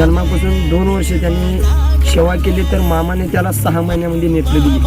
जन्मापासून दोन वर्ष त्यांनी सेवा केली तर मामाने त्याला सहा महिन्यामध्ये नेत्र दिली.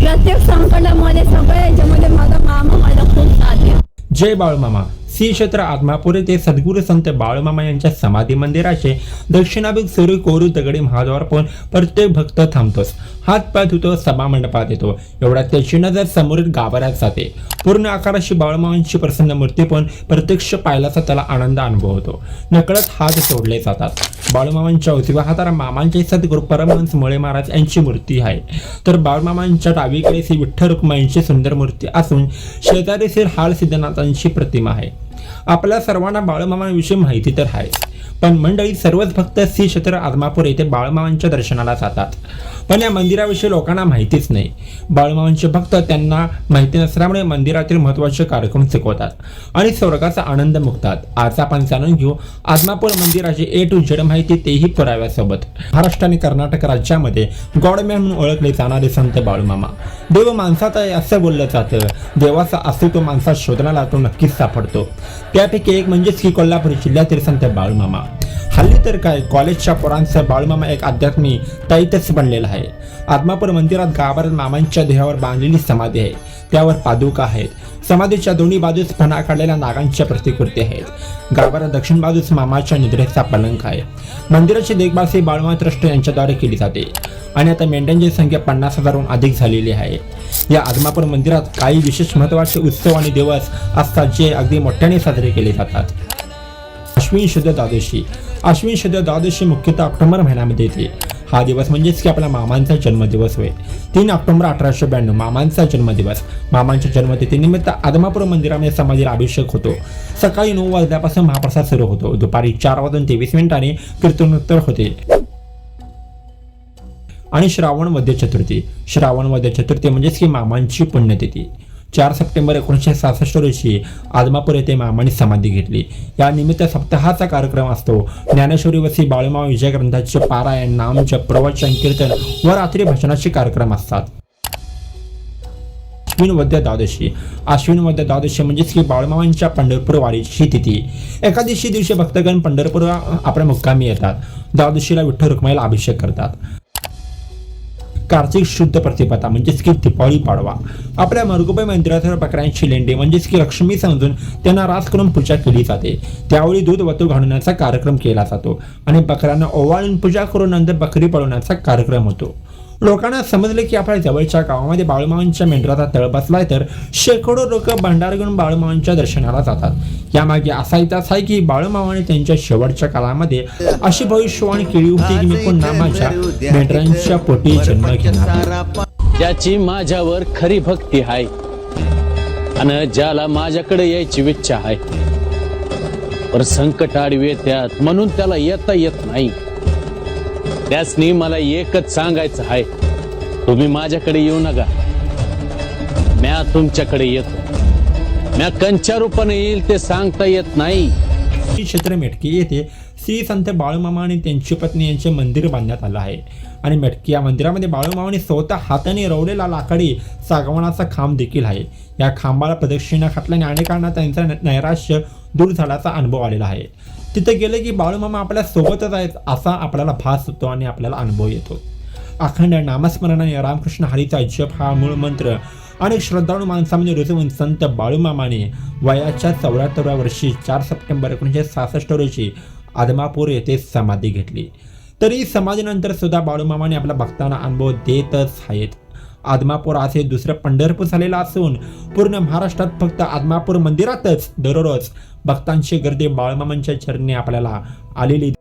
प्रत्येक संकटामध्ये सगळ्या याच्यामध्ये माझा मामा माझा खूप साथ जय बाळूमामा. श्री क्षेत्र आत्मापुरे येथे सद्गुरू संत बाळूमामा यांच्या समाधी मंदिराचे दक्षिणाभिक सूर्य कोरू दगडी महाद्वार पण प्रत्येक भक्त थांबतोस हात पाय धुतो सभा मंडपात येतो. एवढ्या त्याची नजर समोरील गाभाऱ्यात जाते पूर्ण आकाराशी बाळूमामांची प्रसन्न मूर्ती पण प्रत्यक्ष पाहिल्याचा त्याला आनंद अनुभव होतो. नकळत हात सोडले जातात. बाळूमामांच्या उजव्या हाताला मामांचे सद्गुरू परमहंस मुळे महाराज यांची मूर्ती आहे. तर बाळूमामांच्या डावीकडे श्री विठ्ठल रुक्माईंची सुंदर मूर्ती असून शेजारी श्री हाल सिद्धनाथांची प्रतिमा आहे. आपल्या सर्वांना बाळूमामांविषयी माहिती तर आहेच. पण मंडळी सर्वच भक्त श्री क्षेत्र आदमापूर येथे बाळमावांच्या दर्शनाला जातात. पण या मंदिराविषयी लोकांना माहितीच नाही. बाळमावांचे भक्त त्यांना माहिती नसल्यामुळे मंदिरातील महत्त्वाचे कार्यक्रम चुकवतात आणि स्वर्गाचा आनंद मुक्तात. आज आपण जाणून घेऊ आदमापूर मंदिराची ए टू झेड माहिती तेही पुराव्यासोबत. महाराष्ट्र आणि कर्नाटक राज्यामध्ये गॉडमॅन म्हणून ओळखले जाणारे संत बाळूमामा. देव माणसात आहे असं बोललं जातं. देवाचा अस्तित्व माणसात शोधण्याला तो नक्कीच सापडतो. त्यापैकी एक म्हणजेच की कोल्हापूर जिल्ह्यातील संत बाळूमामा. हल्ली तर काय कॉलेजच्या पोरांचा बाळूमामा एक अध्यात्मी ताईतच बनलेला आहे. आत्मापूर मंदिरात गाभाऱ्यात मामांच्या देहावर बांधलेली समाधी आहे. त्यावर पादुका आहेत. समाधीच्या दोन्ही बाजूस फणा काढलेल्या नागांच्या प्रतिकृती आहेत. गाभाऱ्यात दक्षिण बाजूस मामाच्या निद्रेचा पलंक आहे. मंदिराची देखभाल श्री बाळूमा ट्रस्ट यांच्याद्वारे केली जाते. आणि आता मेंढ्यांची संख्या पन्नास हजारहून अधिक झालेली आहे. या आदमापूर मंदिरात काही विशेष महत्त्वाचे उत्सव आणि दिवस असतात जे अगदी मोठ्याने साजरे केले जातात. अश्विन शुद्ध द्वादशी. अश्विन शुद्ध द्वादशी मुख्यतः ऑक्टोबर महिन्यामध्ये येते. हा दिवस म्हणजेच की आपला मामांचा जन्मदिवस होय. तीन ऑक्टोबर अठराशे ब्याण्णव मामांचा जन्मदिवस. मामांच्या जन्मतिथीनिमित्त आदमापूर मंदिरामध्ये समाधीला अभिषेक होतो. सकाळी नऊ वाजल्यापासून महाप्रसाद सुरू होतो. दुपारी चार वाजून तेवीस मिनिटांनी कीर्तनोत्तर होते. आणि श्रावण वद्य चतुर्थी. श्रावण वद्य चतुर्थी म्हणजेच की मामांची पुण्यतिथी. चार सप्टेंबर एकोणीसशे सहासष्ट रोजी आदमापूर येथे मामांनी समाधी घेतली. या निमित्त सप्ताहाचा कार्यक्रम असतो. ज्ञानेश्वरी वसी बाळूमा विजय ग्रंथाचे पारायण नामजप प्रवचन कीर्तन व रात्री भाषणाचे कार्यक्रम असतात. अश्विन वद्य द्वादशी. अश्विन वद्य द्वादशी म्हणजेच की बाळमावांच्या पंढरपूर वारीची तिथी. एकादशी दिवशी भक्तगण पंढरपूर आपल्या मुक्कामी येतात. द्वादशीला विठ्ठल रुक्माईला अभिषेक करतात. कार्तिक शुद्ध प्रतिपदा म्हणजेच की दिपावळी पाडवा. आपल्या मरगुबाई मंदिरातील बकऱ्यांची लेंडी म्हणजेच की लक्ष्मी समजून त्यांना रास करून पूजा केली जाते. त्यावेळी दूध वतू घालण्याचा कार्यक्रम केला जातो आणि बकऱ्यांना ओवाळून पूजा करून नंतर बकरी पळवण्याचा कार्यक्रम होतो. लोकांना समजले की आपल्या जवळच्या गावामध्ये बाळूमामांच्या मेंढराचा तळ बसलाय तर शेकडो लोक भंडार घेऊन बाळूमामांच्या दर्शनाला जातात. यामागे असा इतिहास आहे की बाळूमामाने त्यांच्या शेवटच्या काळामध्ये अशी भविष्यवाणी केली होती की मी पुन्हा माझ्या मेंढरांच्या पोटी जन्म घेणार ज्याची माझ्यावर खरी भक्ती आहे आणि ज्याला माझ्याकडे यायची इच्छा आहे. पर संकट आडवे येतात म्हणून त्याला येता येत नाही. त्यासनी मला एकच सांगायचं आहे. तुम्ही माझ्याकडे येऊ नका. म्या तुमच्याकडे येतो. म्या कंच्या रूपाने येईल ते सांगता येत नाही. श्री क्षेत्र मेटकी येथे श्री संत बाळूमामा आणि त्यांची पत्नी यांचे मंदिर बांधण्यात आलं आहे. आणि मेटकी या मंदिरामध्ये बाळूमामाने स्वतः हाताने रवलेला लाकडी सागवणाचा खांब देखील आहे. या खांबाला प्रदक्षिणा खाटल्याने अनेकांना त्यांचा नैराश्य दूर झाल्याचा अनुभव आलेला आहे. तिथे गेले की बाळूमामा आपल्या सोबतच आहेत असा आपल्याला भास होतो आणि आपल्याला अनुभव येतो. अखंड नामस्मरणाने रामकृष्ण हरीचा जप हा मूळ मंत्र अनेक श्रद्धाळू माणसामध्ये रुजवून संत बाळूमामाने वयाच्या चौऱ्याहत्तराव्या वर्षी चार सप्टेंबर एकोणीसशे सहासष्ट रोजी आदमापूर येथे समाधी घेतली. तरी समाधीनंतर सुद्धा बाळूमामाने आपल्या भक्तांना अनुभव देतच आहेत. आदमापूर असे दुसरं पंढरपूर झालेलं असून पूर्ण महाराष्ट्रात फक्त आदमापूर मंदिरातच दररोज भक्तांची गर्दी बाळमामांच्या चरणी आपल्याला आलेली